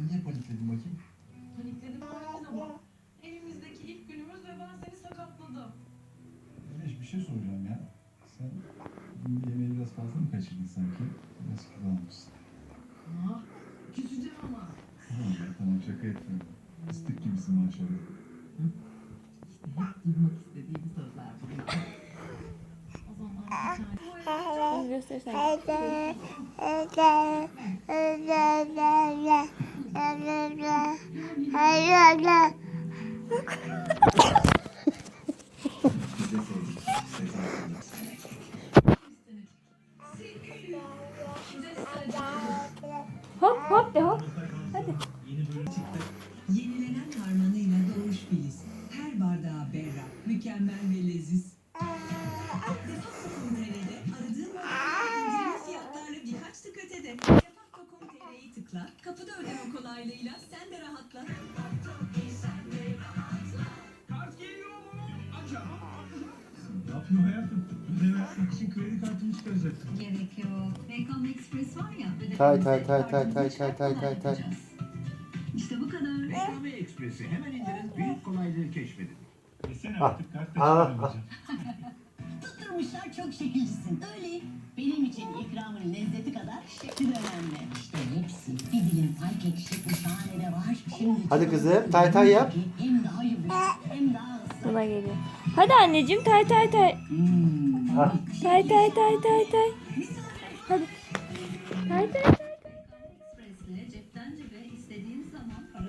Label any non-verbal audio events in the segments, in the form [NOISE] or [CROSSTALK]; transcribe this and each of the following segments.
Sen niye panikledin bakayım? Panikledim sakin ama. Evimizdeki ilk günümüz ve ben seni sakatladım. Güneş bir şey soracağım ya. Sen dün yemeği biraz fazla mı kaçırdın sanki? Biraz kilo almışsın. Aa, küseceğim ama. Tamam ya tamam şaka yapıyorum. Fıstık gibisin maşallah. İşte hep duymak istediğim sözler bunlar. O zaman bir tane... Göstersen. Tıkla, [LAUGHS] kapıda ödeme kolaylığıyla sen de rahatla. Ne yapıyorsun hayatım? Ödeme yapmak için kredi çıkaracaktım. Gerek yok. Bacon Express var ya. ödeme Tay, tay, tay, tay, tay, tay, tay, tay, tay. İşte bu kadar. Reklamı Ekspresi hemen indirin, büyük kolaylığı keşfedin. Desene Ah. artık kart da Ah. çıkaramayacağım. Tutturmuşlar çok şekilcisin. Öyle. Benim için ikramın lezzeti kadar şekli de önemli. İşte hepsi. Bir Hadi kızım, tay tay yap. Buna geliyor. Hadi anneciğim tay tay tay. Hmm. Tay tay tay tay tay. Hadi. Tay tay tay.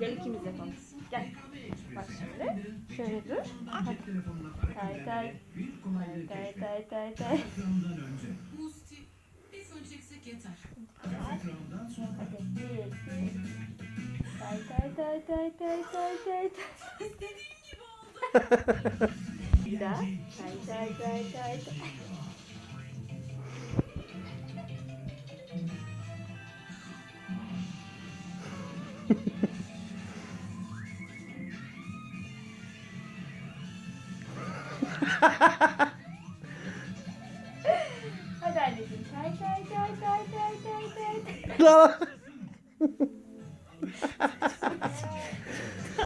Gel ikimiz yapalım. Gel. Bak şimdi. Şöyle dur. Hadi. Tay tay. Tay keşfedin. tay tay tay. Tay tay tay tay tay tay tay [LAUGHS] tay. Bir daha. Tay tay tay tay tay. Hadi anneciğim. Tay tay tay tay tay tay tay [LAUGHS] すいません。